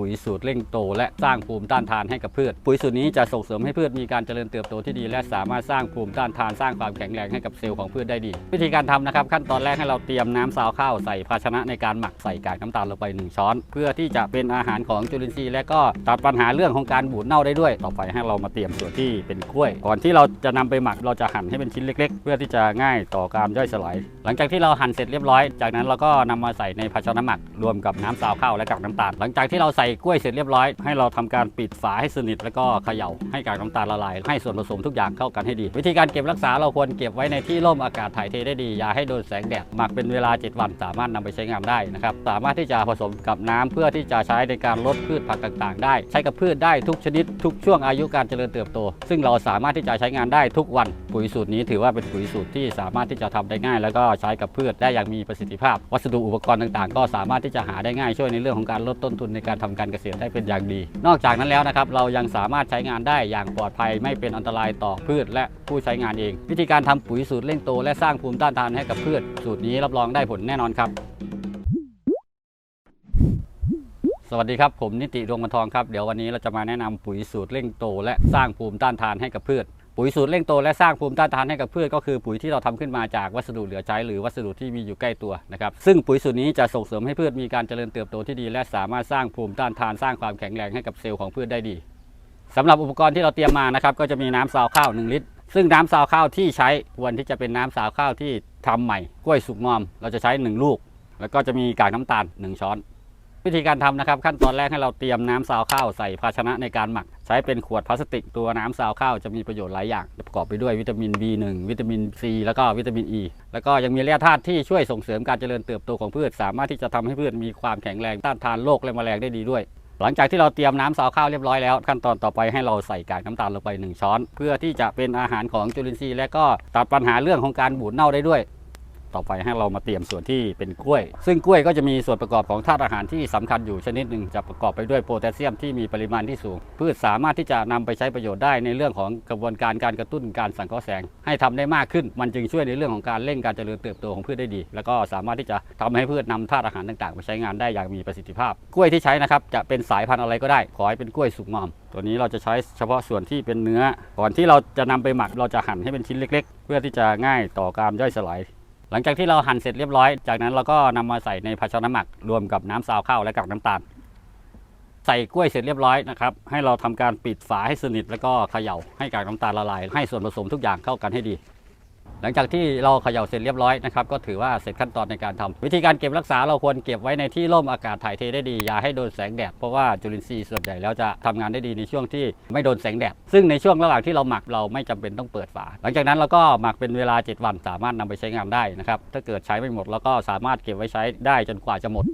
ปุ๋ยสูตรเร่งโต และสร้างภูมิต้านทานให้กับพืช ปุ๋ยสูตรนี้จะส่งเสริมให้พืชมีการเจริญเติบโตที่ดี และสามารถสร้างภูมิต้านทานสร้างความแข็งแรงให้กับเซลล์ของพืชได้ดี วิธีการทำนะครับขั้นตอนแรกให้เราเตรียมน้ำซาวข้าวใส่ภาชนะในการหมักใส่กากน้ำตาลลงไป 1 ช้อน เพื่อที่จะเป็นอาหารของจุลินทรีย์และก็ตัดปัญหาเรื่องของการบูดเน่าได้ด้วย ต่อไปให้เรามาเตรียมส่วนที่เป็นกล้วย ก่อนที่เราจะนำไปหมักเราจะหั่นให้เป็นชิ้นเล็ก ๆ เพื่อที่จะง่ายต่อการย่อยสลายหลังจากที่เราหั่นเสร็จเรียบร้อย จากนั้นเราก็นำมาใส่ในภาชนะหมักรวมกับน้ำซาวข้าวและกากน้ำตาล หลังจากที่เราใส่กล้วยเสร็จเรียบร้อย ให้เราทำการปิดฝาให้สนิท แล้วก็เขย่าให้กากน้ำตาลละลาย ให้ส่วนผสมทุกอย่างเข้ากันให้ดี วิธีการเก็บรักษาเราควรเก็บไว้ในที่ร่มอากาศถ่ายเทได้ดี อย่าให้โดนแสงแดดหมักเป็นเวลา 7 วันสามารถนำไปใช้งานได้นะครับสามารถที่จะผสมกับน้ำเพื่อที่จะใช้ในการลดพืชผักต่างๆ ได้ ใช้กับพืชได้ทุกชนิด ทุกช่วงอายุการเจริญเติบโต ซึ่งเราสามารถที่จะใช้งานได้ทุกวันปุ๋ยสูตรนี้ถือว่าเป็นปุ๋ยสูตรที่สามารถที่จะทำได้ง่าย แล้วก็ใช้กับพืชได้อย่างมีประสิทธิภาพ วัสดุอุปกรณ์ต่างๆ ก็สามารถที่จะหาได้ง่ายช่วยในเรื่องของการลดต้นทุนในการทำการเกษตรได้เป็นอย่างดี นอกจากนั้นแล้วนะครับเรายังสามารถใช้งานได้อย่างปลอดภัยไม่เป็นอันตรายต่อพืชและผู้ใช้งานเอง วิธีการทำปุ๋ยสูตรเร่งโต และสร้างภูมิต้านทานให้กับพืช สูตรนี้รับรองได้ผลแน่นอนครับสวัสดีครับ ผมนิติดวงมันทองครับ เดี๋ยววันนี้เราจะมาแนะนำปุ๋ยสูตรเร่งโต และสร้างภูมิต้านทานให้กับพืช ปุ๋ยสูตรเร่งโตและสร้างภูมิต้านทานให้กับพืชก็คือปุ๋ยที่เราทำขึ้นมาจากวัสดุเหลือใช้หรือวัสดุที่มีอยู่ใกล้ตัวนะครับซึ่งปุ๋ยสูตรนี้จะส่งเสริมให้พืชมีการเจริญเติบโตที่ดี และสามารถสร้างภูมิต้านทานสร้างความแข็งแรงให้กับเซลล์ของพืชได้ดีสำหรับอุปกรณ์ที่เราเตรียมมานะครับก็จะมีน้ำซาวข้าว 1 ลิตร ซึ่งน้ำซาวข้าวที่ใช้ควรที่จะเป็นน้ำซาวข้าวที่ทำใหม่กล้วยสุกงอม เราจะใช้ 1 ลูก แล้วก็จะมีกากน้ำตาล 1 ช้อน วิธีการทำนะครับ ขั้นตอนแรกให้เราเตรียมน้ำซาวข้าวใส่ภาชนะในการหมัก ใช้เป็นขวดพลาสติกตัวน้ำซาวข้าวจะมีประโยชน์หลายอย่าง ประกอบไปด้วยวิตามิน B1 วิตามิน C แล้วก็วิตามิน E แล้วก็ยังมีแร่ธาตุที่ช่วยส่งเสริมการเจริญเติบโตของพืช สามารถที่จะทำให้พืชมีความแข็งแรงต้านทานโรคและแมลงได้ดีด้วยหลังจากที่เราเตรียมน้ำซาวข้าวเรียบร้อยแล้วขั้นตอนต่อไปให้เราใส่กากน้ำตาลลงไป 1 ช้อน เพื่อที่จะเป็นอาหารของจุลินทรีย์และก็ตัดปัญหาเรื่องของการบูดเน่าได้ด้วย ต่อไปให้เรามาเตรียมส่วนที่เป็นกล้วย ซึ่งกล้วยก็จะมีส่วนประกอบของธาตุอาหารที่สำคัญอยู่ชนิดหนึ่งจะประกอบไปด้วยโพแทสเซียมที่มีปริมาณที่สูง พืชสามารถที่จะนำไปใช้ประโยชน์ได้ในเรื่องของกระบวนการการกระตุ้นการสังเคราะห์แสง ให้ทำได้มากขึ้น มันจึงช่วยในเรื่องของการเร่งการเจริญเติบโตของพืชได้ดี แล้วก็สามารถที่จะทำให้พืชนำธาตุอาหารต่างๆไปใช้งานได้อย่างมีประสิทธิภาพ กล้วยที่ใช้นะครับจะเป็นสายพันธุ์อะไรก็ได้ ขอให้เป็นกล้วยสุกงอม ตัวนี้เราจะใช้เฉพาะส่วนที่เป็นเนื้อ ก่อนที่เราจะนำไปหมักเราจะหั่นให้เป็นชิ้นเล็ก ๆ เพื่อที่จะง่ายต่อการย่อยสลาย หลังจากที่เราหั่นเสร็จเรียบร้อย จากนั้นเราก็นำมาใส่ในภาชนะหมักรวมกับน้ำซาวข้าวและกากน้ำตาล ใส่กล้วยเสร็จเรียบร้อยนะครับ ให้เราทำการปิดฝาให้สนิทแล้วก็เขย่าให้กากน้ำตาลละลาย ให้ส่วนผสมทุกอย่างเข้ากันให้ดี หลังจากที่เราเขย่าเสร็จเรียบร้อยนะครับก็ถือว่าเสร็จขั้นตอนในการทำวิธีการเก็บรักษาเราควรเก็บไว้ในที่ร่มอากาศถ่ายเทได้ดีอย่าให้โดนแสงแดดเพราะว่าจุลินทรีย์ส่วนใหญ่แล้วจะทำงานได้ดีในช่วงที่ไม่โดนแสงแดดซึ่งในช่วงระหว่างที่เราหมักเราไม่จำเป็นต้องเปิดฝา หลังจากนั้นเราก็หมักเป็นเวลา 7 วันสามารถนำไปใช้งานได้นะครับถ้าเกิดใช้ไม่หมดเราก็สามารถเก็บไว้ใช้ได้จนกว่าจะหมด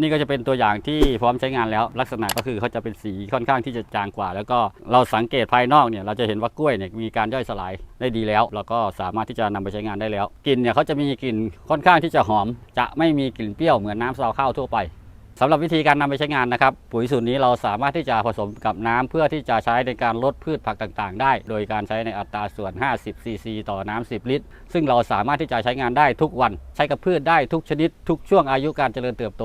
นี่ก็จะเป็นตัวอย่างที่พร้อมใช้งานแล้ว ลักษณะก็คือเขาจะเป็นสีค่อนข้างที่จะจางกว่า แล้วก็เราสังเกตภายนอกเนี่ยเราจะเห็นว่ากล้วยเนี่ยมีการย่อยสลายได้ดีแล้ว เราก็สามารถที่จะนำไปใช้งานได้แล้วกลิ่นเนี่ยเขาจะมีกลิ่นค่อนข้างที่จะหอม จะไม่มีกลิ่นเปรี้ยวเหมือนน้ำซาวข้าวทั่วไป สำหรับวิธีการนำไปใช้งานนะครับ ปุ๋ยสูตรนี้เราสามารถที่จะผสมกับน้ำเพื่อที่จะใช้ในการลดพืชผักต่างๆ ได้ โดยการใช้ในอัตราส่วน 50 ซีซีต่อน้ำ10 ลิตร ซึ่งเราสามารถที่จะใช้งานได้ทุกวัน ใช้กับพืชได้ทุกชนิด ทุกช่วงอายุการเจริญเติบโต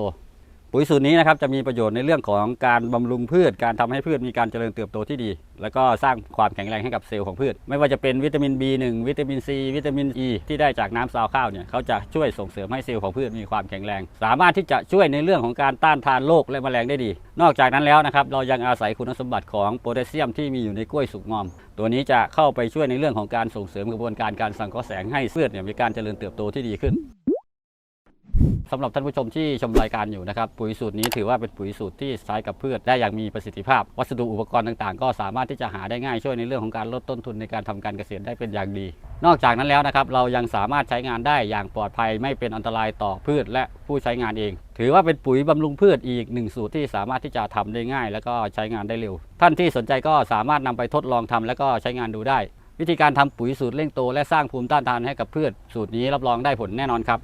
ปุ๋ยสูตรนี้นะครับจะมีประโยชน์ในเรื่องของการบำรุงพืช การทำให้พืชมีการเจริญเติบโตที่ดี แล้วก็สร้างความแข็งแรงให้กับเซลล์ของพืช ไม่ว่าจะเป็นวิตามิน B1 วิตามิน C วิตามิน E ที่ได้จากน้ำซาวข้าวเนี่ยเขาจะช่วยส่งเสริมให้เซลล์ของพืชมีความแข็งแรง สามารถที่จะช่วยในเรื่องของการต้านทานโรคและแมลงได้ดี นอกจากนั้นแล้วนะครับเรายังอาศัยคุณสมบัติของโพแทสเซียมที่มีอยู่ในกล้วยสุกงอม ตัวนี้จะเข้าไปช่วยในเรื่องของการส่งเสริมกระบวนการการสังเคราะห์แสงให้พืชเนี่ยมีการเจริญเติบโตที่ดีขึ้น สำหรับท่านผู้ชมที่ชมรายการอยู่นะครับปุ๋ยสูตรนี้ถือว่าเป็นปุ๋ยสูตรที่ใช้กับพืชได้อย่างมีประสิทธิภาพ วัสดุอุปกรณ์ต่างๆ ก็สามารถที่จะหาได้ง่ายช่วยในเรื่องของการลดต้นทุนในการทำการเกษตรได้เป็นอย่างดี นอกจากนั้นแล้วนะครับเรายังสามารถใช้งานได้อย่างปลอดภัยไม่เป็นอันตรายต่อพืช และผู้ใช้งานเอง ถือว่าเป็นปุ๋ยบำรุงพืชอีกหนึ่งสูตรที่สามารถที่จะทำได้ง่าย แล้วก็ใช้งานได้เร็ว ท่านที่สนใจก็สามารถนำไปทดลองทำแล้วก็ใช้งานดูได้ วิธีการทำปุ๋ยสูตรเร่งโต และสร้างภูมิต้านทานให้กับพืช สูตรนี้รับรองได้ผลแน่นอนครับ